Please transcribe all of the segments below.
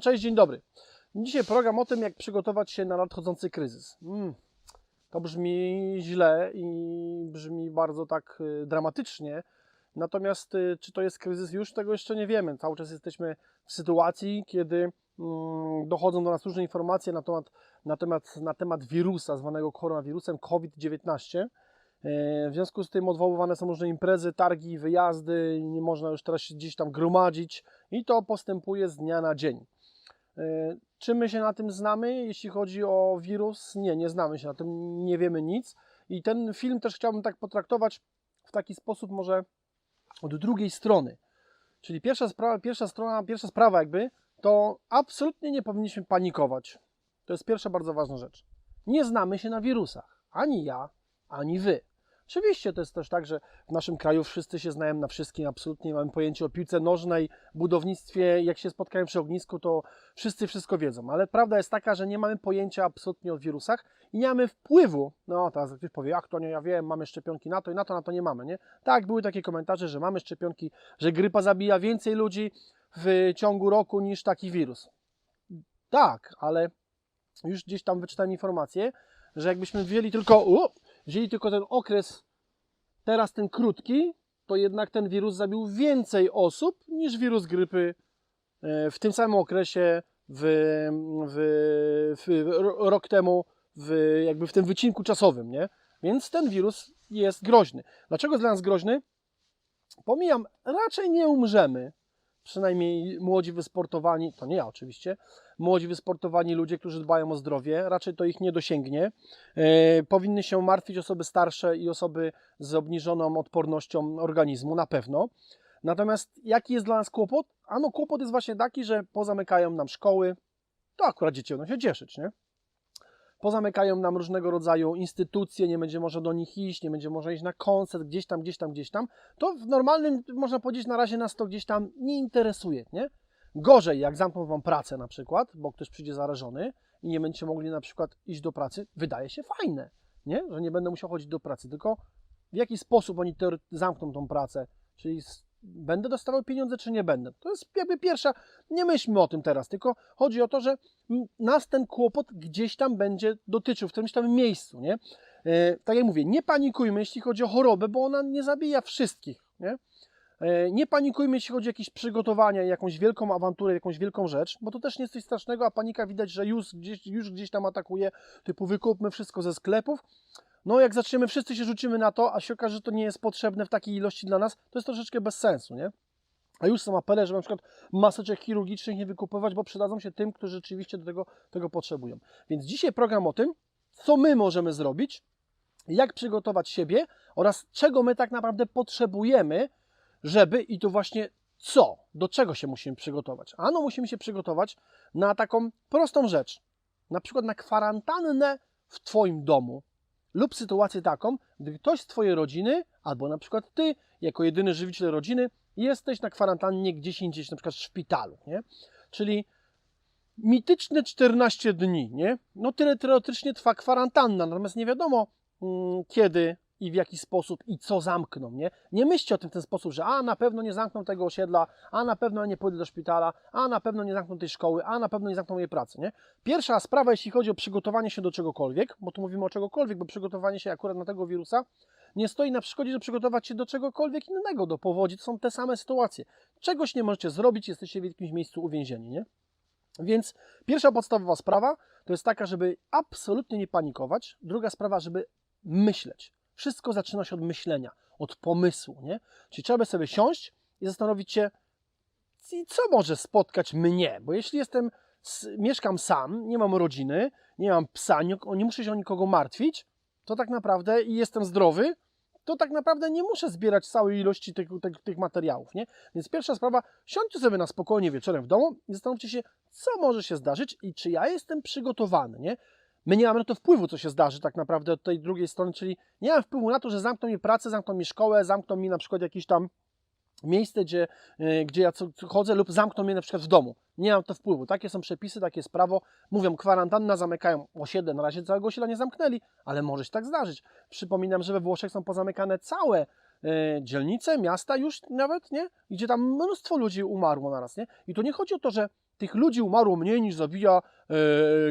Cześć, dzień dobry. Dzisiaj program o tym, jak przygotować się na nadchodzący kryzys. Mm, to brzmi źle i brzmi bardzo tak y, dramatycznie. Natomiast y, czy to jest kryzys już, tego jeszcze nie wiemy. Cały czas jesteśmy w sytuacji, kiedy mm, dochodzą do nas różne informacje na temat, na temat, na temat wirusa zwanego koronawirusem COVID-19. E, W związku z tym odwoływane są różne imprezy, targi, wyjazdy, nie można już teraz się gdzieś tam gromadzić i to postępuje z dnia na dzień. E, Czy my się na tym znamy, jeśli chodzi o wirus? Nie, nie znamy się na tym, nie wiemy nic. I ten film też chciałbym tak potraktować w taki sposób może od drugiej strony. Czyli pierwsza sprawa, pierwsza strona, pierwsza sprawa jakby, to absolutnie nie powinniśmy panikować. To jest pierwsza bardzo ważna rzecz. Nie znamy się na wirusach. Ani ja, ani wy. Oczywiście to jest też tak, że w naszym kraju wszyscy się znają na wszystkim, absolutnie nie mamy pojęcia o piłce nożnej, budownictwie, jak się spotkają przy ognisku, to wszyscy wszystko wiedzą, ale prawda jest taka, że nie mamy pojęcia absolutnie o wirusach i nie mamy wpływu, no teraz ktoś powie, jak to nie, ja wiem, mamy szczepionki na to i na to, na to nie mamy, nie? Tak, były takie komentarze, że mamy szczepionki, że grypa zabija więcej ludzi w ciągu roku niż taki wirus. Tak, ale już gdzieś tam wyczytałem informację, że jakbyśmy wzięli tylko, u, wzięli tylko ten okres, teraz ten krótki, to jednak ten wirus zabił więcej osób niż wirus grypy e, w tym samym okresie w, w, w, ro- rok temu, w, jakby w tym wycinku czasowym, nie? Więc ten wirus jest groźny. Dlaczego jest dla nas groźny? Pomijam, raczej nie umrzemy, przynajmniej młodzi wysportowani, to nie ja oczywiście, młodzi wysportowani ludzie, którzy dbają o zdrowie, raczej to ich nie dosięgnie. E, powinny się martwić osoby starsze i osoby z obniżoną odpornością organizmu, na pewno. Natomiast jaki jest dla nas kłopot? Ano kłopot jest właśnie taki, że pozamykają nam szkoły, to akurat dzieci będą się cieszyć, nie? Pozamykają nam różnego rodzaju instytucje, nie będzie można do nich iść, nie będzie można iść na koncert, gdzieś tam, gdzieś tam, gdzieś tam. To w normalnym, można powiedzieć, na razie nas to gdzieś tam nie interesuje, nie? Gorzej, jak zamkną Wam pracę na przykład, bo ktoś przyjdzie zarażony i nie będziecie mogli na przykład iść do pracy, wydaje się fajne, nie? Że nie będę musiał chodzić do pracy, tylko w jaki sposób oni zamkną tą pracę, czyli będę dostawał pieniądze, czy nie będę. To jest jakby pierwsza, nie myślmy o tym teraz, tylko chodzi o to, że nas ten kłopot gdzieś tam będzie dotyczył, w którymś tam miejscu, nie? E, tak jak mówię, nie panikujmy, jeśli chodzi o chorobę, bo ona nie zabija wszystkich, nie? E, Nie panikujmy, jeśli chodzi o jakieś przygotowania, jakąś wielką awanturę, jakąś wielką rzecz, bo to też nie jest coś strasznego, a panika widać, że już gdzieś, już gdzieś tam atakuje, typu wykupmy wszystko ze sklepów. No jak zaczniemy, wszyscy się rzucimy na to, a się okaże, że to nie jest potrzebne w takiej ilości dla nas, to jest troszeczkę bez sensu, nie? A już są apele, żeby na przykład maseczek chirurgicznych nie wykupywać, bo przydadzą się tym, którzy rzeczywiście do tego, tego potrzebują. Więc dzisiaj program o tym, co my możemy zrobić, jak przygotować siebie oraz czego my tak naprawdę potrzebujemy, żeby i to właśnie co, do czego się musimy przygotować. Ano musimy się przygotować na taką prostą rzecz, na przykład na kwarantannę w Twoim domu lub sytuację taką, gdy ktoś z Twojej rodziny, albo na przykład Ty, jako jedyny żywiciel rodziny, jesteś na kwarantannie gdzieś indziej, na przykład w szpitalu, nie? Czyli mityczne 14 dni, nie? No tyle teoretycznie trwa kwarantanna, natomiast nie wiadomo mm, kiedy i w jaki sposób i co zamkną, nie? Nie myślcie o tym w ten sposób, że a na pewno nie zamkną tego osiedla, a na pewno nie pójdę do szpitala, a na pewno nie zamkną tej szkoły, a na pewno nie zamkną mojej pracy, nie? Pierwsza sprawa, jeśli chodzi o przygotowanie się do czegokolwiek, bo tu mówimy o czegokolwiek, bo przygotowanie się akurat na tego wirusa nie stoi na przeszkodzie, żeby przygotować się do czegokolwiek innego, do powodzi, to są te same sytuacje. Czegoś nie możecie zrobić, jesteście w jakimś miejscu uwięzieni, nie? Więc pierwsza podstawowa sprawa to jest taka, żeby absolutnie nie panikować. Druga sprawa, żeby myśleć. Wszystko zaczyna się od myślenia, od pomysłu, nie? Czyli trzeba by sobie siąść i zastanowić się, co może spotkać mnie? Bo jeśli jestem, mieszkam sam, nie mam rodziny, nie mam psa, nie, nie muszę się o nikogo martwić, to tak naprawdę i jestem zdrowy, to tak naprawdę nie muszę zbierać całej ilości tych, tych, tych materiałów, nie? Więc pierwsza sprawa, siądźcie sobie na spokojnie wieczorem w domu i zastanówcie się, co może się zdarzyć i czy ja jestem przygotowany, nie? My nie mamy na to wpływu, co się zdarzy tak naprawdę od tej drugiej strony, czyli nie mam wpływu na to, że zamkną mi pracę, zamkną mi szkołę, zamkną mi na przykład jakiś tam miejsce, gdzie, e, gdzie ja chodzę lub zamkną mnie na przykład w domu. Nie mam to wpływu. Takie są przepisy, takie jest prawo. Mówią, kwarantanna zamykają osiedle. Na razie całego osiedla nie zamknęli, ale może się tak zdarzyć. Przypominam, że we Włoszech są pozamykane całe e, dzielnice, miasta już nawet, nie? Gdzie tam mnóstwo ludzi umarło naraz, nie? I to nie chodzi o to, że tych ludzi umarło mniej niż zabija e,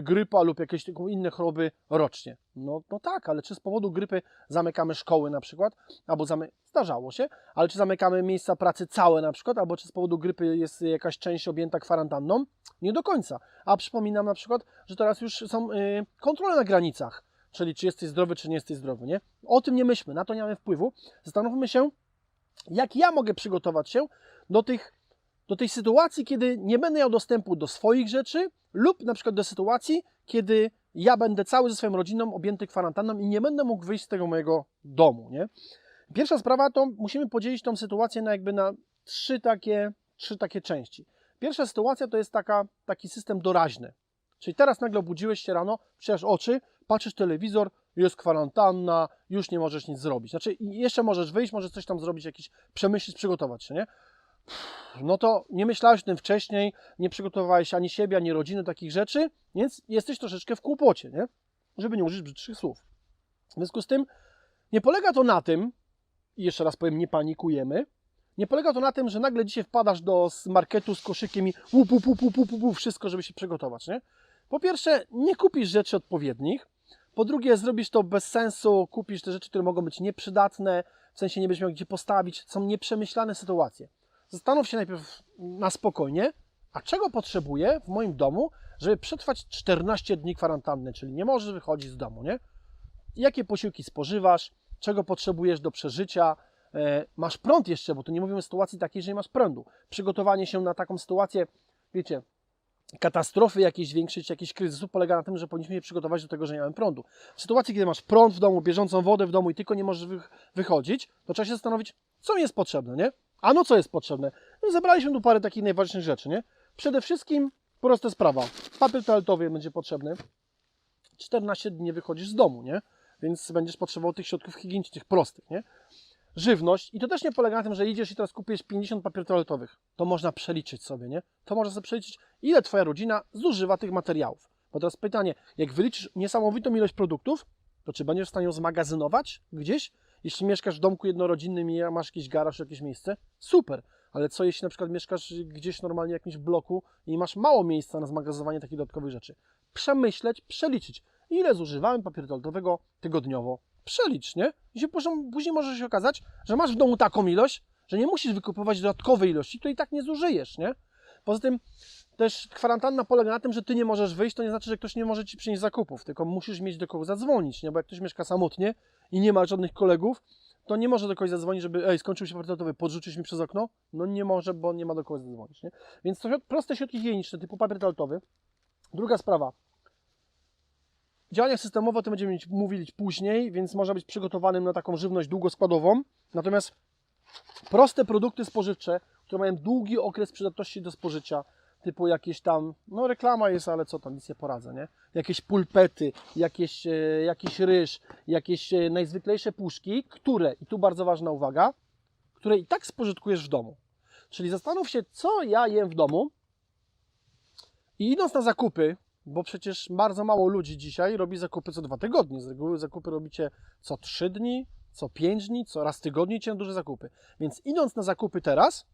grypa lub jakieś inne choroby rocznie. No, no tak, ale czy z powodu grypy zamykamy szkoły na przykład, albo zamy... zdarzało się, ale czy zamykamy miejsca pracy całe na przykład, albo czy z powodu grypy jest jakaś część objęta kwarantanną? Nie do końca. A przypominam na przykład, że teraz już są e, kontrole na granicach, czyli czy jesteś zdrowy, czy nie jesteś zdrowy, nie? O tym nie myślmy, na to nie mamy wpływu. Zastanówmy się, jak ja mogę przygotować się do tych do tej sytuacji, kiedy nie będę miał dostępu do swoich rzeczy, lub na przykład do sytuacji, kiedy ja będę cały ze swoją rodziną objęty kwarantanną i nie będę mógł wyjść z tego mojego domu. Nie? Pierwsza sprawa to musimy podzielić tą sytuację na jakby na trzy takie, trzy takie części. Pierwsza sytuacja to jest taka, taki system doraźny. Czyli teraz nagle obudziłeś się rano, przecież oczy, patrzysz telewizor, jest kwarantanna, już nie możesz nic zrobić. Znaczy, jeszcze możesz wyjść, możesz coś tam zrobić, jakiś przemyśleć, przygotować się, nie? No to nie myślałeś o tym wcześniej, nie przygotowałeś ani siebie, ani rodziny takich rzeczy, więc jesteś troszeczkę w kłopocie, nie? Żeby nie użyć brzydszych słów. W związku z tym nie polega to na tym, i jeszcze raz powiem, nie panikujemy, nie polega to na tym, że nagle dzisiaj wpadasz do marketu z koszykiem i łup, łup, łup, łup, łup, łup, wszystko, żeby się przygotować, nie? Po pierwsze, nie kupisz rzeczy odpowiednich, po drugie, zrobisz to bez sensu, kupisz te rzeczy, które mogą być nieprzydatne, w sensie nie będziesz miał gdzie postawić, są nieprzemyślane sytuacje. Zastanów się najpierw na spokojnie, a czego potrzebuję w moim domu, żeby przetrwać 14 dni kwarantanny, czyli nie możesz wychodzić z domu, nie? Jakie posiłki spożywasz, czego potrzebujesz do przeżycia, e, masz prąd jeszcze, bo tu nie mówimy o sytuacji takiej, że nie masz prądu. Przygotowanie się na taką sytuację, wiecie, katastrofy jakiejś większej, czy jakichś kryzysów polega na tym, że powinniśmy się przygotować do tego, że nie mamy prądu. W sytuacji, kiedy masz prąd w domu, bieżącą wodę w domu i tylko nie możesz wychodzić, to trzeba się zastanowić, co mi jest potrzebne, nie? A no co jest potrzebne? No zebraliśmy tu parę takich najważniejszych rzeczy, nie? Przede wszystkim prosta sprawa. Papier toaletowy będzie potrzebny. 14 dni wychodzisz z domu, nie? Więc będziesz potrzebował tych środków higienicznych, tych prostych, nie? Żywność. I to też nie polega na tym, że idziesz i teraz kupisz 50 papier toaletowych. To można przeliczyć sobie, nie? To można sobie przeliczyć, ile Twoja rodzina zużywa tych materiałów. Bo teraz pytanie, jak wyliczysz niesamowitą ilość produktów, to czy będziesz w stanie ją zmagazynować gdzieś? Jeśli mieszkasz w domku jednorodzinnym i masz jakiś garaż, jakieś miejsce, super. Ale co jeśli na przykład mieszkasz gdzieś normalnie w jakimś bloku i masz mało miejsca na zmagazynowanie takich dodatkowych rzeczy? Przemyśleć, przeliczyć, ile zużywałem papieru toaletowego tygodniowo. Przelicz, nie? I się później, później może się okazać, że masz w domu taką ilość, że nie musisz wykupować dodatkowej ilości, której i tak nie zużyjesz, nie? Poza tym też kwarantanna polega na tym, że ty nie możesz wyjść, to nie znaczy, że ktoś nie może ci przynieść zakupów, tylko musisz mieć do kogo zadzwonić, nie? Bo jak ktoś mieszka samotnie i nie ma żadnych kolegów, to nie może do kogoś zadzwonić, żeby ej, skończył się papier podrzucić mi przez okno? No nie może, bo nie ma do kogo zadzwonić, nie? Więc to proste środki higieniczne typu papier toaletowy. Druga sprawa. Działania systemowe o tym będziemy mówić później, więc można być przygotowanym na taką żywność długoskładową. Natomiast proste produkty spożywcze, które mają długi okres przydatności do spożycia, typu jakieś tam, no reklama jest, ale co tam, nic nie poradzę, nie? Jakieś pulpety, jakieś, e, jakiś ryż, jakieś e, najzwyklejsze puszki, które, i tu bardzo ważna uwaga, które i tak spożytkujesz w domu. Czyli zastanów się, co ja jem w domu i idąc na zakupy, bo przecież bardzo mało ludzi dzisiaj robi zakupy co dwa tygodnie. Z reguły zakupy robicie co trzy dni, co pięć dni, co raz w tygodniu cię duże zakupy. Więc idąc na zakupy teraz,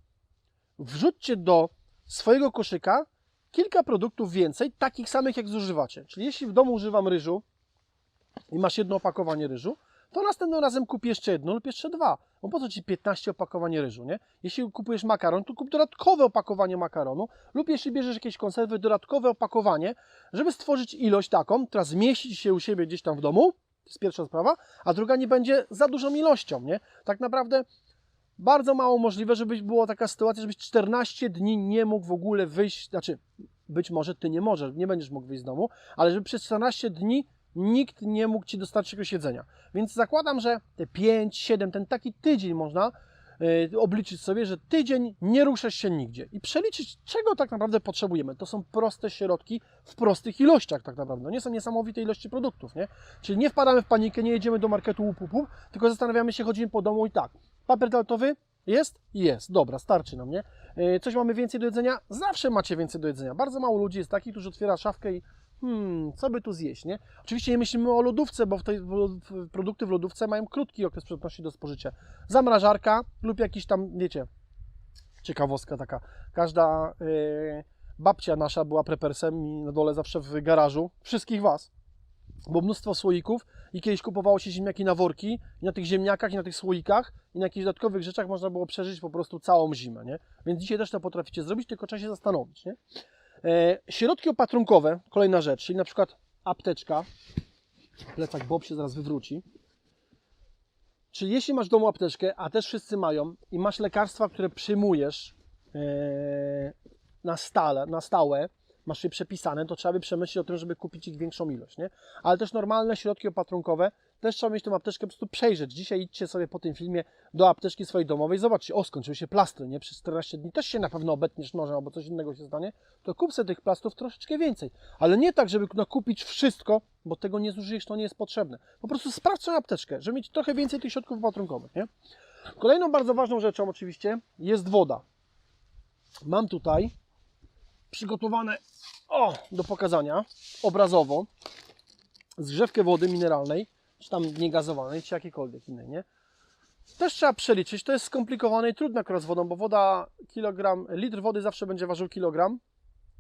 wrzućcie do swojego koszyka kilka produktów więcej, takich samych jak zużywacie. Czyli jeśli w domu używam ryżu i masz jedno opakowanie ryżu, to następnym razem kup jeszcze jedno lub jeszcze dwa. Bo po co Ci 15 opakowanie ryżu, nie? Jeśli kupujesz makaron, to kup dodatkowe opakowanie makaronu lub jeśli bierzesz jakieś konserwy, dodatkowe opakowanie, żeby stworzyć ilość taką, która zmieści się u siebie gdzieś tam w domu, to jest pierwsza sprawa, a druga nie będzie za dużą ilością, nie? Tak naprawdę bardzo mało możliwe, żeby była taka sytuacja, żebyś 14 dni nie mógł w ogóle wyjść, znaczy być może ty nie możesz, nie będziesz mógł wyjść z domu, ale żeby przez 14 dni nikt nie mógł ci dostarczyć jakiegoś jedzenia. Więc zakładam, że te 5, 7, ten taki tydzień można yy, obliczyć sobie, że tydzień nie ruszasz się nigdzie i przeliczyć, czego tak naprawdę potrzebujemy. To są proste środki w prostych ilościach tak naprawdę. No nie są niesamowite ilości produktów, nie? Czyli nie wpadamy w panikę, nie jedziemy do marketu łup tylko zastanawiamy się, chodzimy po domu i tak. Papier toaletowy jest? Jest. Dobra, starczy nam, nie? Yy, coś mamy więcej do jedzenia? Zawsze macie więcej do jedzenia. Bardzo mało ludzi jest takich, którzy otwiera szafkę i hmm, co by tu zjeść, nie? Oczywiście nie myślimy o lodówce, bo w tej, w, produkty w lodówce mają krótki okres przydatności do spożycia. Zamrażarka lub jakiś tam, wiecie, ciekawostka taka. Każda yy, babcia nasza była prepersem i na dole zawsze w garażu, wszystkich Was, było mnóstwo słoików i kiedyś kupowało się ziemniaki na worki i na tych ziemniakach i na tych słoikach i na jakichś dodatkowych rzeczach można było przeżyć po prostu całą zimę, nie? Więc dzisiaj też to potraficie zrobić, tylko trzeba się zastanowić, nie? E, środki opatrunkowe, kolejna rzecz, czyli na przykład apteczka, plecak Bob się zaraz wywróci, Czyli jeśli masz w domu apteczkę, a też wszyscy mają, i masz lekarstwa, które przyjmujesz e, na, stale, na stałe, masz je przepisane, to trzeba by przemyśleć o tym, żeby kupić ich większą ilość, nie? Ale też normalne środki opatrunkowe, też trzeba mieć tę apteczkę po prostu przejrzeć. Dzisiaj idźcie sobie po tym filmie do apteczki swojej domowej, zobaczcie, o skończyły się plastry, nie? Przez 14 dni też się na pewno obetniesz nożem albo coś innego się stanie, to kup sobie tych plastrów troszeczkę więcej. Ale nie tak, żeby nakupić wszystko, bo tego nie zużyjesz, to nie jest potrzebne. Po prostu sprawdź apteczkę, żeby mieć trochę więcej tych środków opatrunkowych, nie? Kolejną bardzo ważną rzeczą oczywiście jest woda. Mam tutaj przygotowane o, do pokazania obrazowo zgrzewkę wody mineralnej, czy tam niegazowanej, czy jakiejkolwiek innej, nie? Też trzeba przeliczyć, to jest skomplikowane i trudne akurat z wodą, bo woda, kilogram, litr wody zawsze będzie ważył kilogram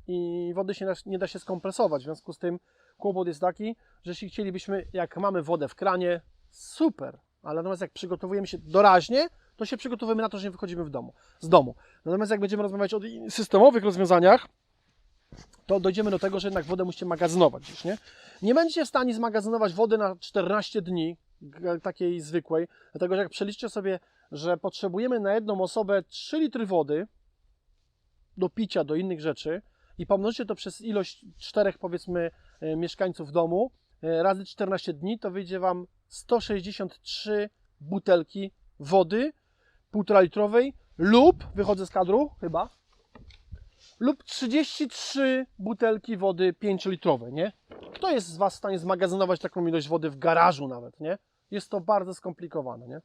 i wody się nie da się skompresować, w związku z tym kłopot jest taki, że jeśli chcielibyśmy, jak mamy wodę w kranie, super, ale natomiast jak przygotowujemy się doraźnie, to się przygotowujemy na to, że nie wychodzimy w domu, z domu. Natomiast jak będziemy rozmawiać o systemowych rozwiązaniach, to dojdziemy do tego, że jednak wodę musicie magazynować gdzieś, nie? Nie będziecie w stanie zmagazynować wody na 14 dni, takiej zwykłej, dlatego że jak przeliczcie sobie, że potrzebujemy na jedną osobę 3 litry wody do picia, do innych rzeczy i pomnożycie to przez ilość czterech, powiedzmy, e, mieszkańców domu, e, razy 14 dni, to wyjdzie Wam 163 butelki wody, półtora litrowej lub, wychodzę z kadru chyba, lub 33 butelki wody 5-litrowe, nie? Kto jest z Was w stanie zmagazynować taką ilość wody w garażu nawet, nie? Jest to bardzo skomplikowane, nie?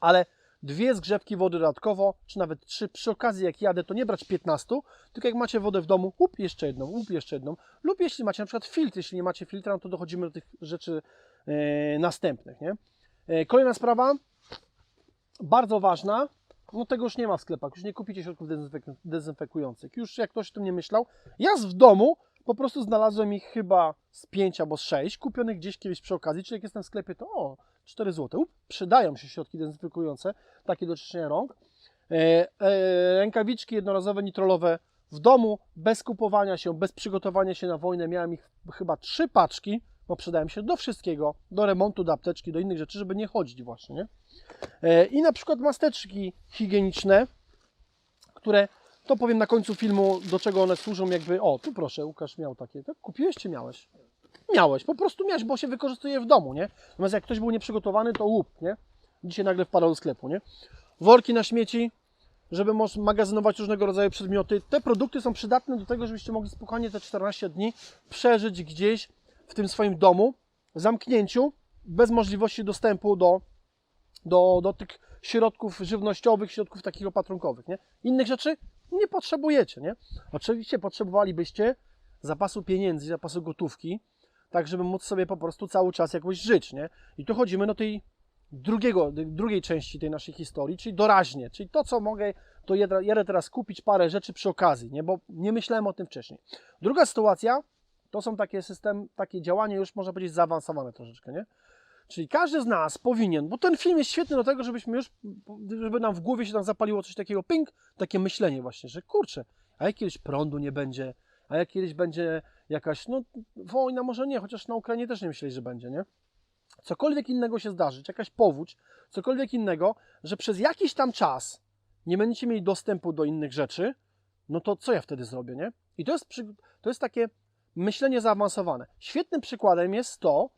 Ale dwie zgrzewki wody dodatkowo, czy nawet trzy, przy okazji jak jadę, to nie brać 15, tylko jak macie wodę w domu, łup jeszcze jedną, łup jeszcze jedną, lub jeśli macie na przykład filtr, jeśli nie macie filtra, no to dochodzimy do tych rzeczy e, następnych, nie? E, kolejna sprawa, bardzo ważna, no tego już nie ma w sklepach, już nie kupicie środków dezynfek- dezynfekujących. Już jak ktoś o tym nie myślał, ja w domu po prostu znalazłem ich chyba z 5 albo z 6, kupionych gdzieś kiedyś przy okazji, czyli jak jestem w sklepie, to o, 4 zł. Przydają się środki dezynfekujące, takie do czyszczenia rąk. E, e, rękawiczki jednorazowe, nitrolowe w domu, bez kupowania się, bez przygotowania się na wojnę. Miałem ich chyba 3 paczki, bo przydałem się do wszystkiego, do remontu, do apteczki, do innych rzeczy, żeby nie chodzić właśnie, nie? E, I na przykład masteczki higieniczne, które to powiem na końcu filmu, do czego one służą, jakby. O, tu proszę, Łukasz miał takie. Tak? Kupiłeś czy miałeś? Miałeś, po prostu miałeś, bo się wykorzystuje w domu, nie? Natomiast jak ktoś był nieprzygotowany, to łup, nie? Dzisiaj nagle wpadał do sklepu, nie? Worki na śmieci, żeby magazynować różnego rodzaju przedmioty. Te produkty są przydatne do tego, żebyście mogli spokojnie te 14 dni przeżyć gdzieś w tym swoim domu, zamknięciu, bez możliwości dostępu do do, do tych środków żywnościowych, środków takich opatrunkowych, nie? Innych rzeczy nie potrzebujecie, nie? Oczywiście potrzebowalibyście zapasu pieniędzy, zapasu gotówki, tak żeby móc sobie po prostu cały czas jakoś żyć, nie? I tu chodzimy do tej drugiego, drugiej części tej naszej historii, czyli doraźnie, czyli to, co mogę, to jadę teraz kupić parę rzeczy przy okazji, nie? Bo nie myślałem o tym wcześniej. Druga sytuacja, to są takie system, takie działania już można powiedzieć zaawansowane troszeczkę, nie? Czyli każdy z nas powinien, bo ten film jest świetny do tego, żebyśmy już, żeby nam w głowie się tam zapaliło coś takiego, ping, takie myślenie właśnie, że kurczę, a jak kiedyś prądu nie będzie, a jak kiedyś będzie jakaś, no wojna może nie, chociaż na Ukrainie też nie myśleli, że będzie, nie? Cokolwiek innego się zdarzyć, jakaś powódź, cokolwiek innego, że przez jakiś tam czas nie będziecie mieli dostępu do innych rzeczy, no to co ja wtedy zrobię, nie? I to jest, to jest takie myślenie zaawansowane. Świetnym przykładem jest to,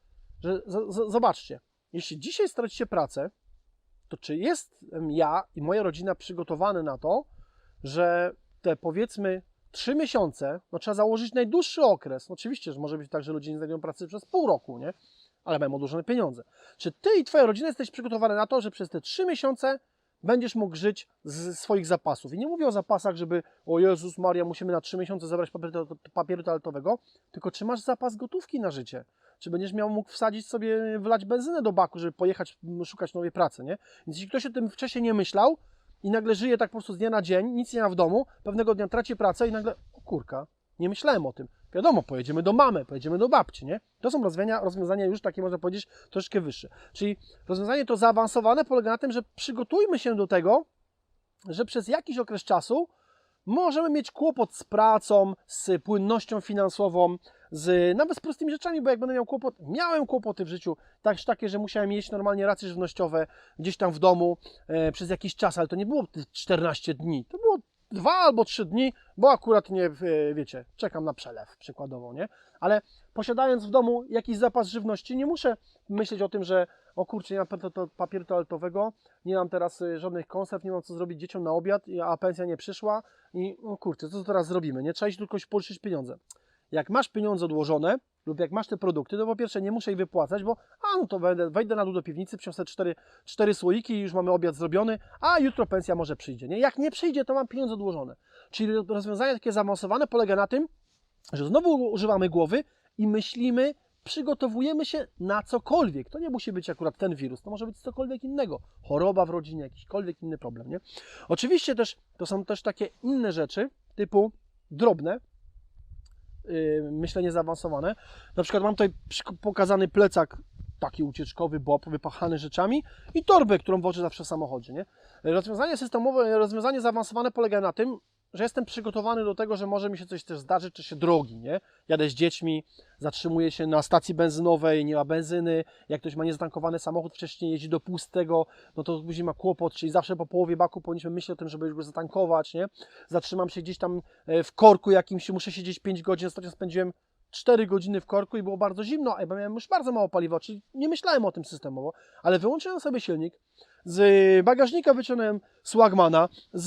że z, z, zobaczcie, jeśli dzisiaj stracicie pracę, to czy jestem ja i moja rodzina przygotowany na to, że te powiedzmy trzy miesiące, no trzeba założyć najdłuższy okres. Oczywiście, że może być tak, że ludzie nie znajdą pracy przez pół roku, nie? Ale mają odłożone pieniądze. Czy ty i twoja rodzina jesteś przygotowany na to, że przez te trzy miesiące będziesz mógł żyć z swoich zapasów? I nie mówię o zapasach, żeby o Jezus Maria, musimy na trzy miesiące zabrać papieru, papieru toaletowego, tylko czy masz zapas gotówki na życie? czy będziesz miał mógł wsadzić sobie, wlać benzynę do baku, żeby pojechać, szukać nowej pracy, nie? Więc jeśli ktoś o tym wcześniej nie myślał i nagle żyje tak po prostu z dnia na dzień, nic nie ma w domu, pewnego dnia traci pracę i nagle, o kurka, nie myślałem o tym. Wiadomo, pojedziemy do mamy, pojedziemy do babci, nie? To są rozwiązania, rozwiązania już takie, można powiedzieć, troszeczkę wyższe. Czyli rozwiązanie to zaawansowane polega na tym, że przygotujmy się do tego, że przez jakiś okres czasu możemy mieć kłopot z pracą, z płynnością finansową, z nawet z prostymi rzeczami, bo jak będę miał kłopot, miałem kłopoty w życiu, tak, takie, że musiałem jeść normalnie racje żywnościowe gdzieś tam w domu e, przez jakiś czas, ale to nie było te 14 dni, to było dwa albo trzy dni, bo akurat nie, e, wiecie, czekam na przelew przykładowo, nie? Ale posiadając w domu jakiś zapas żywności, nie muszę myśleć o tym, że o kurczę, nie mam papieru toaletowego, nie mam teraz y, żadnych konserw, nie mam co zrobić dzieciom na obiad, a pensja nie przyszła i o kurczę, co teraz zrobimy, nie? Trzeba iść tylko pożyczyć pieniądze. Jak masz pieniądze odłożone lub jak masz te produkty, to po pierwsze nie muszę ich wypłacać, bo a no to wejdę, wejdę na dół do piwnicy, przyniosę cztery, cztery słoiki i już mamy obiad zrobiony, a jutro pensja może przyjdzie, nie? Jak nie przyjdzie, to mam pieniądze odłożone. Czyli rozwiązanie takie zaawansowane polega na tym, że znowu używamy głowy i myślimy, przygotowujemy się na cokolwiek. To nie musi być akurat ten wirus, to może być cokolwiek innego. Choroba w rodzinie, jakikolwiek inny problem, nie? Oczywiście też to są też takie inne rzeczy, typu drobne, myślenie zaawansowane. Na przykład mam tutaj pokazany plecak taki ucieczkowy, bob, wypachany rzeczami i torbę, którą wożę zawsze w samochodzie, nie? Rozwiązanie systemowe, rozwiązanie zaawansowane polega na tym, że jestem przygotowany do tego, że może mi się coś też zdarzyć, czy się drogi, nie? Jadę z dziećmi, zatrzymuję się na stacji benzynowej, nie ma benzyny, jak ktoś ma niezatankowany samochód, wcześniej jeździ do pustego, no to później ma kłopot, czyli zawsze po połowie baku powinniśmy myśleć o tym, żeby już go zatankować, nie? Zatrzymam się gdzieś tam e, w korku jakimś, muszę siedzieć 5 godzin, ostatnio spędziłem 4 godziny w korku i było bardzo zimno, a ja miałem już bardzo mało paliwa, czyli nie myślałem o tym systemowo, ale wyłączyłem sobie silnik, z bagażnika wyciągnąłem Swagmana, z,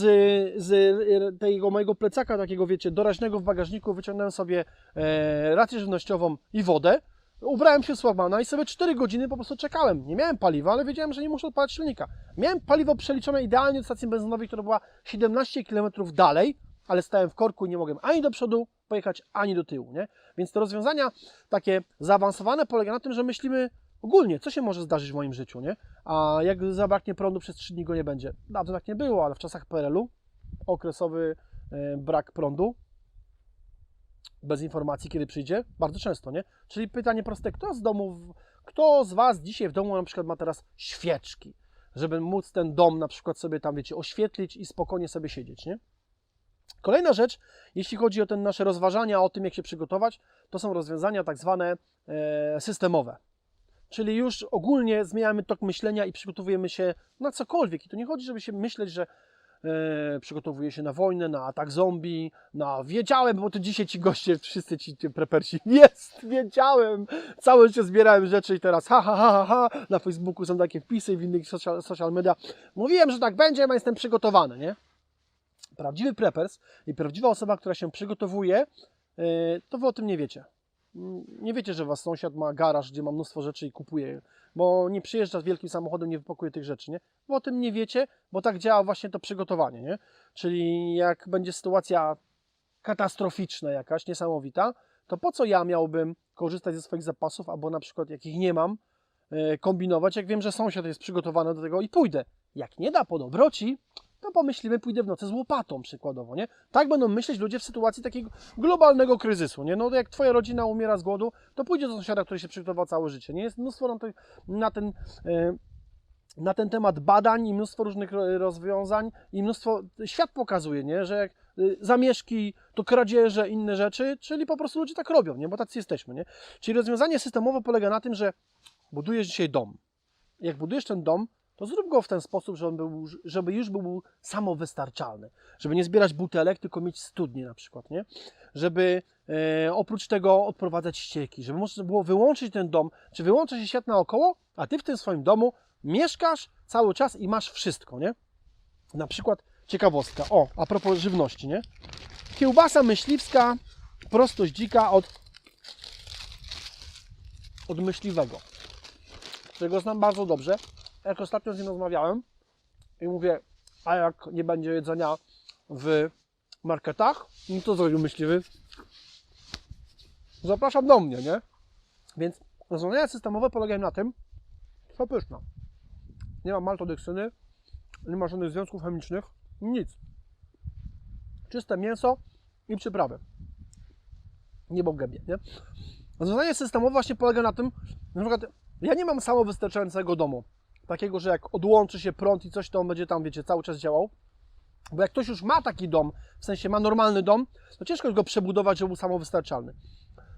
z tego mojego plecaka takiego, wiecie, doraźnego w bagażniku wyciągnąłem sobie e, rację żywnościową i wodę, ubrałem się w Swagmana i sobie 4 godziny po prostu czekałem. Nie miałem paliwa, ale wiedziałem, że nie muszę odpalać silnika. Miałem paliwo przeliczone idealnie do stacji benzynowej, która była 17 km dalej, ale stałem w korku i nie mogłem ani do przodu pojechać, ani do tyłu, nie? Więc te rozwiązania takie zaawansowane polega na tym, że myślimy ogólnie, co się może zdarzyć w moim życiu, nie? A jak zabraknie prądu przez 3 dni go nie będzie. Dawno tak nie było, ale w czasach PRL-u okresowy e, brak prądu bez informacji, kiedy przyjdzie, bardzo często, nie? Czyli pytanie proste, kto z domów, kto z Was dzisiaj w domu na przykład ma teraz świeczki, żeby móc ten dom na przykład sobie tam, wiecie, oświetlić i spokojnie sobie siedzieć, nie? Kolejna rzecz, jeśli chodzi o te nasze rozważania o tym, jak się przygotować, to są rozwiązania tak zwane e, systemowe. Czyli już ogólnie zmieniamy tok myślenia i przygotowujemy się na cokolwiek. I tu nie chodzi, żeby się myśleć, że e, przygotowuje się na wojnę, na atak zombie, na wiedziałem, bo to dzisiaj ci goście, wszyscy ci, prepersi, jest, wiedziałem, całe życie zbierałem rzeczy i teraz ha, ha, ha, ha, ha, na Facebooku są takie wpisy w innych social, social media. Mówiłem, że tak będzie, a jestem przygotowany, nie? Prawdziwy preppers i prawdziwa osoba, która się przygotowuje, e, to wy o tym nie wiecie. Nie wiecie, że was sąsiad ma garaż, gdzie ma mnóstwo rzeczy i kupuje je, bo nie przyjeżdża z wielkim samochodem, nie wypakuje tych rzeczy, nie? Bo o tym nie wiecie, bo tak działa właśnie to przygotowanie, nie? Czyli jak będzie sytuacja katastroficzna jakaś, niesamowita, to po co ja miałbym korzystać ze swoich zapasów, albo na przykład jakich nie mam, e, kombinować, jak wiem, że sąsiad jest przygotowany do tego i pójdę. Jak nie da po dobroci, to pomyślimy, pójdę w nocy z łopatą przykładowo, nie? Tak będą myśleć ludzie w sytuacji takiego globalnego kryzysu, nie? No jak twoja rodzina umiera z głodu, to pójdzie do sąsiada, który się przygotował całe życie, nie? Jest mnóstwo na, na ten... e, na ten temat badań i mnóstwo różnych ro- rozwiązań i mnóstwo, świat pokazuje, nie? że jak y, zamieszki, to kradzieże, inne rzeczy, czyli po prostu ludzie tak robią, nie? bo tacy jesteśmy. Nie? Czyli rozwiązanie systemowe polega na tym, że budujesz dzisiaj dom. Jak budujesz ten dom, to zrób go w ten sposób, żeby, był, żeby już był samowystarczalny. Żeby nie zbierać butelek, tylko mieć studnie na przykład, nie? Żeby e, oprócz tego odprowadzać ścieki, żeby można było wyłączyć ten dom, czy wyłącza się świat naokoło, a ty w tym swoim domu mieszkasz cały czas i masz wszystko, nie? Na przykład ciekawostka, o, a propos żywności, nie? Kiełbasa myśliwska, prostość dzika od, od myśliwego, którego znam bardzo dobrze. Jak ostatnio z nim rozmawiałem i mówię, a jak nie będzie jedzenia w marketach, no to zrobił myśliwy. Zapraszam do mnie, nie? Więc rozwiązania systemowe polegają na tym, to pyszne. Nie ma maltodeksyny, nie ma żadnych związków chemicznych, nic. Czyste mięso i przyprawy. niebo gębie, nie? Rozwiązanie systemowe właśnie polega na tym, na przykład ja nie mam samowystarczającego domu, takiego, że jak odłączy się prąd i coś, to on będzie tam, wiecie, cały czas działał. Bo jak ktoś już ma taki dom, w sensie ma normalny dom, to ciężko go przebudować, żeby był samowystarczalny.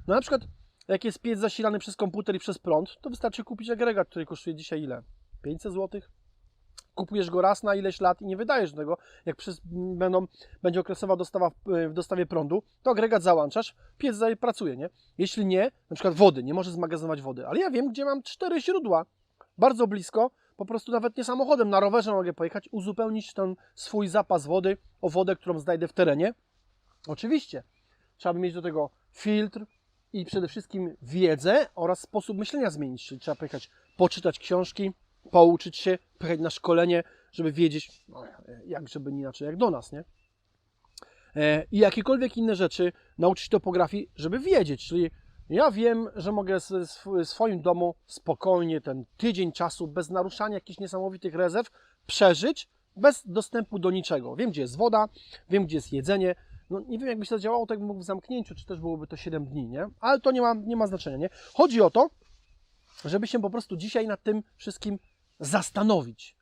No na przykład, jak jest piec zasilany przez komputer i przez prąd, to wystarczy kupić agregat, który kosztuje dzisiaj ile? 500 zł? Kupujesz go raz na ileś lat i nie wydajesz tego. Jak przez, będą, będzie okresowa dostawa w, w dostawie prądu, to agregat załączasz, piec dalej pracuje, nie? Jeśli nie, na przykład wody, nie możesz zmagazynować wody, ale ja wiem, gdzie mam cztery źródła, bardzo blisko, po prostu nawet nie samochodem, na rowerze mogę pojechać, uzupełnić ten swój zapas wody o wodę, którą znajdę w terenie. Oczywiście, trzeba by mieć do tego filtr i przede wszystkim wiedzę oraz sposób myślenia zmienić, czyli trzeba pojechać, poczytać książki, pouczyć się, pojechać na szkolenie, żeby wiedzieć, no, jak żeby nie inaczej, jak do nas, nie? E, I jakiekolwiek inne rzeczy nauczyć topografii, żeby wiedzieć, czyli ja wiem, że mogę w sw- swoim domu spokojnie ten tydzień czasu, bez naruszania jakichś niesamowitych rezerw, przeżyć bez dostępu do niczego. Wiem, gdzie jest woda, wiem, gdzie jest jedzenie. No, nie wiem, jakby się to działało, tak bym mógł w zamknięciu, czy też byłoby to 7 dni, nie? Ale to nie ma, nie ma znaczenia, nie? Chodzi o to, żeby się po prostu dzisiaj nad tym wszystkim zastanowić.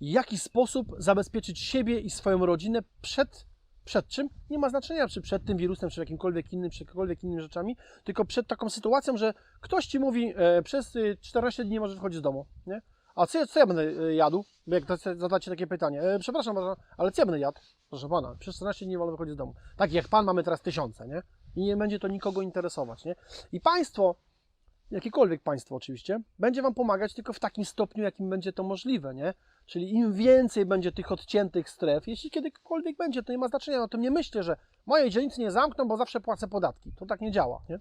W jaki sposób zabezpieczyć siebie i swoją rodzinę przed, przed czym? Nie ma znaczenia, czy przed tym wirusem, czy jakimkolwiek innym, czy jakimkolwiek innymi rzeczami, tylko przed taką sytuacją, że ktoś Ci mówi, e, przez y, 14 dni nie możesz wychodzić z domu, nie? A co, co ja będę e, jadł? Bo jak zada- zadacie takie pytanie, e, przepraszam ale co ja będę jadł? Proszę Pana, przez 14 dni nie wolno wychodzić z domu. Tak jak Pan mamy teraz tysiące, nie? I nie będzie to nikogo interesować, nie? I państwo, jakiekolwiek państwo oczywiście, będzie Wam pomagać tylko w takim stopniu, jakim będzie to możliwe, nie? Czyli im więcej będzie tych odciętych stref, jeśli kiedykolwiek będzie, to nie ma znaczenia. O tym nie myślę, że moje dzielnice nie zamkną, bo zawsze płacę podatki. To tak nie działa, nie?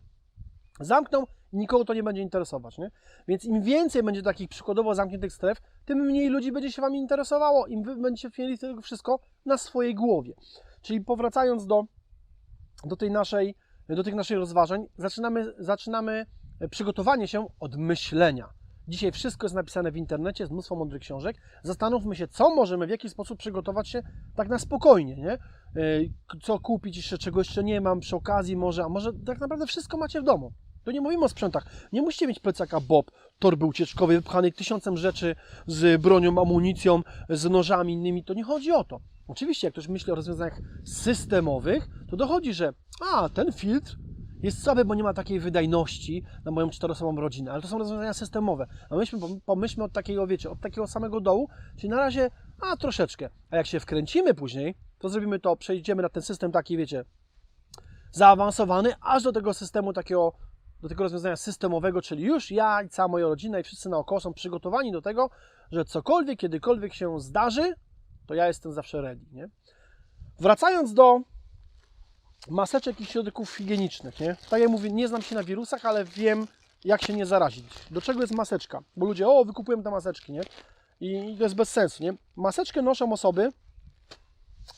Zamkną i nikogo to nie będzie interesować, nie? Więc im więcej będzie takich przykładowo zamkniętych stref, tym mniej ludzi będzie się Wami interesowało, im Wy będziecie mieli tego wszystko na swojej głowie. Czyli powracając do, do, tej naszej, do tych naszych rozważań, zaczynamy, zaczynamy przygotowanie się od myślenia. Dzisiaj wszystko jest napisane w internecie, jest mnóstwo mądrych książek. Zastanówmy się, co możemy, w jaki sposób przygotować się tak na spokojnie, nie? Yy, Co kupić jeszcze, czego jeszcze nie mam, przy okazji może, a może tak naprawdę wszystko macie w domu. To nie mówimy o sprzętach. Nie musicie mieć plecaka Bob, torby ucieczkowej wypchanej tysiącem rzeczy z bronią, amunicją, z nożami innymi. To nie chodzi o to. Oczywiście, jak ktoś myśli o rozwiązaniach systemowych, to dochodzi, że a, ten filtr jest słaby, bo nie ma takiej wydajności na moją czteroosobową rodzinę, ale to są rozwiązania systemowe. A myśmy, pomyślmy od takiego, wiecie, od takiego samego dołu, czyli na razie, a troszeczkę. A jak się wkręcimy później, to zrobimy to, przejdziemy na ten system taki, wiecie, zaawansowany, aż do tego systemu takiego, do tego rozwiązania systemowego, czyli już ja i cała moja rodzina i wszyscy naokoło są przygotowani do tego, że cokolwiek, kiedykolwiek się zdarzy, to ja jestem zawsze ready, nie? Wracając do maseczek i środków higienicznych, nie? Tak jak mówię, nie znam się na wirusach, ale wiem, jak się nie zarazić. Do czego jest maseczka? Bo ludzie, o, wykupują te maseczki, nie? I to jest bez sensu, nie? Maseczkę noszą osoby,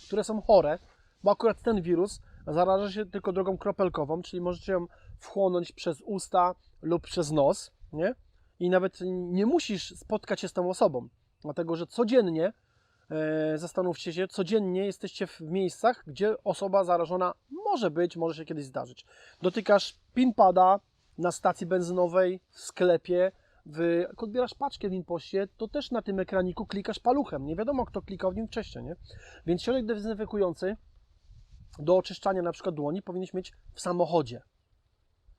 które są chore, bo akurat ten wirus zaraża się tylko drogą kropelkową, czyli możecie ją wchłonąć przez usta lub przez nos, nie? I nawet nie musisz spotkać się z tą osobą, dlatego że codziennie zastanówcie się, codziennie jesteście w miejscach, gdzie osoba zarażona może być, może się kiedyś zdarzyć. Dotykasz pinpada na stacji benzynowej, w sklepie, w, jak odbierasz paczkę w impoście, to też na tym ekraniku klikasz paluchem. Nie wiadomo, kto klikał w nim wcześniej, nie? Więc środek dezynfekujący do oczyszczania na przykład dłoni powinieneś mieć w samochodzie.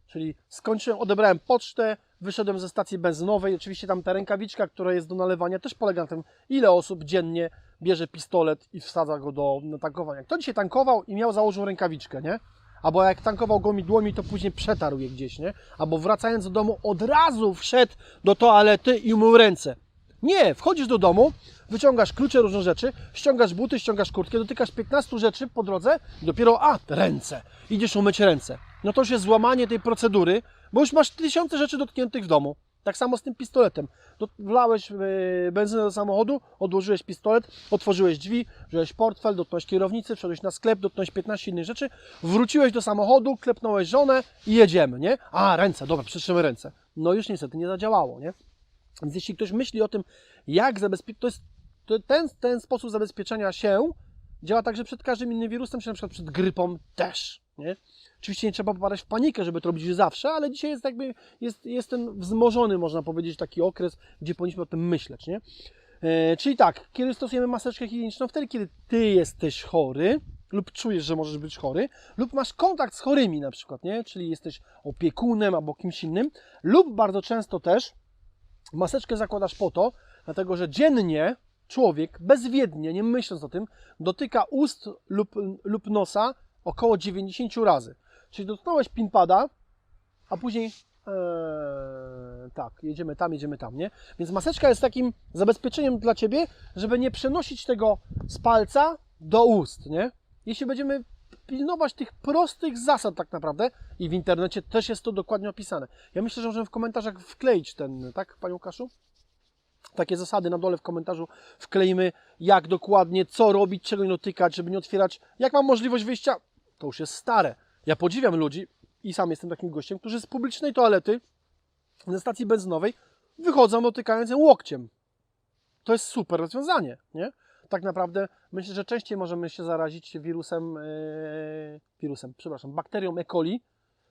Czyli skończyłem, odebrałem pocztę, wyszedłem ze stacji benzynowej. Oczywiście tam ta rękawiczka, która jest do nalewania, też polega na tym, ile osób dziennie bierze pistolet i wsadza go do tankowania. Kto dzisiaj tankował i miał założył rękawiczkę, nie? Albo jak tankował go mi dłońmi, to później przetarł je gdzieś, nie? Albo wracając do domu od razu wszedł do toalety i umył ręce. Nie, wchodzisz do domu, wyciągasz klucze, różne rzeczy, ściągasz buty, ściągasz kurtkę, dotykasz 15 rzeczy po drodze dopiero, a, ręce. Idziesz umyć ręce. No to już jest złamanie tej procedury, bo już masz tysiące rzeczy dotkniętych w domu. Tak samo z tym pistoletem. Wlałeś yy, benzynę do samochodu, odłożyłeś pistolet, otworzyłeś drzwi, wziąłeś portfel, dotknąłeś kierownicy, wszedłeś na sklep, dotknąłeś 15 innych rzeczy, wróciłeś do samochodu, klepnąłeś żonę i jedziemy, nie? A, ręce, dobra, przytrzymaj ręce. No już niestety nie zadziałało, nie? Więc jeśli ktoś myśli o tym, jak zabezpieczyć, to jest to ten, ten sposób zabezpieczenia się działa także przed każdym innym wirusem, czy na przykład przed grypą też. Nie? Oczywiście nie trzeba popadać w panikę, żeby to robić zawsze, ale dzisiaj jest jakby jest, jest ten wzmożony, można powiedzieć, taki okres, gdzie powinniśmy o tym myśleć. Nie? E, czyli tak, kiedy stosujemy maseczkę higieniczną? Wtedy, kiedy ty jesteś chory lub czujesz, że możesz być chory, lub masz kontakt z chorymi na przykład, nie? czyli jesteś opiekunem albo kimś innym, lub bardzo często też maseczkę zakładasz po to, dlatego że dziennie człowiek bezwiednie, nie myśląc o tym, dotyka ust lub, lub nosa około 90 razy. Czyli dotknąłeś pinpada, a później Eee, tak, jedziemy tam, jedziemy tam, nie? Więc maseczka jest takim zabezpieczeniem dla Ciebie, żeby nie przenosić tego z palca do ust, nie? Jeśli będziemy pilnować tych prostych zasad tak naprawdę i w internecie też jest to dokładnie opisane. Ja myślę, że możemy w komentarzach wkleić ten, tak, Panią Kaszu? Takie zasady na dole w komentarzu wkleimy, jak dokładnie, co robić, czego nie dotykać, żeby nie otwierać. Jak mam możliwość wyjścia? To już jest stare. Ja podziwiam ludzi, i sam jestem takim gościem, którzy z publicznej toalety ze stacji benzynowej wychodzą dotykając ją łokciem. To jest super rozwiązanie, nie? Tak naprawdę myślę, że częściej możemy się zarazić wirusem, yy, wirusem, przepraszam, bakterią E. coli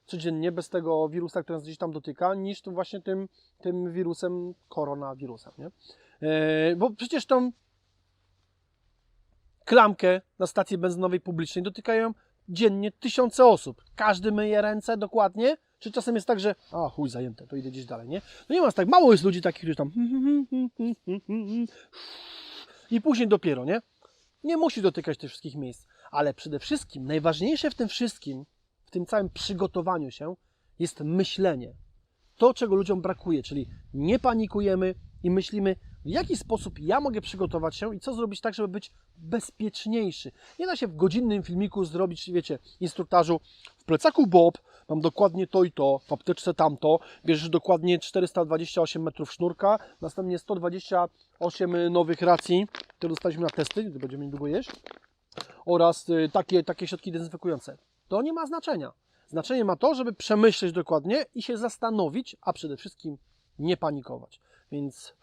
codziennie bez tego wirusa, który nas gdzieś tam dotyka, niż właśnie tym, tym wirusem, koronawirusem, nie? Yy, bo przecież tą klamkę na stacji benzynowej publicznej dotykają dziennie tysiące osób. Każdy myje ręce dokładnie. Czy czasem jest tak, że a chuj zajęte, to idę gdzieś dalej, nie? No nie ma tak, mało jest ludzi takich, którzy tam i później dopiero, nie? Nie musi dotykać tych wszystkich miejsc, ale przede wszystkim najważniejsze w tym wszystkim, w tym całym przygotowaniu się jest myślenie. To, czego ludziom brakuje, czyli nie panikujemy i myślimy, w jaki sposób ja mogę przygotować się i co zrobić tak, żeby być bezpieczniejszy. Nie da się w godzinnym filmiku zrobić, wiecie, instruktażu w plecaku Bob, mam dokładnie to i to, w apteczce tamto, bierzesz dokładnie 428 metrów sznurka, następnie 128 nowych racji, które dostaliśmy na testy, gdy będziemy niedługo jeść, oraz y, takie, takie środki dezynfekujące. To nie ma znaczenia. Znaczenie ma to, żeby przemyśleć dokładnie i się zastanowić, a przede wszystkim nie panikować. Więc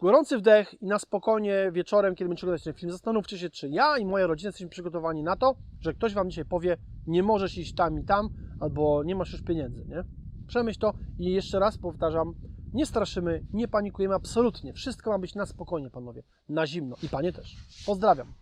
gorący wdech i na spokojnie wieczorem, kiedy będziecie oglądać ten film, zastanówcie się, czy ja i moja rodzina jesteśmy przygotowani na to, że ktoś Wam dzisiaj powie, nie możesz iść tam i tam, albo nie masz już pieniędzy, nie? Przemyśl to i jeszcze raz powtarzam, nie straszymy, nie panikujemy absolutnie. Wszystko ma być na spokojnie, panowie, na zimno i panie też. Pozdrawiam.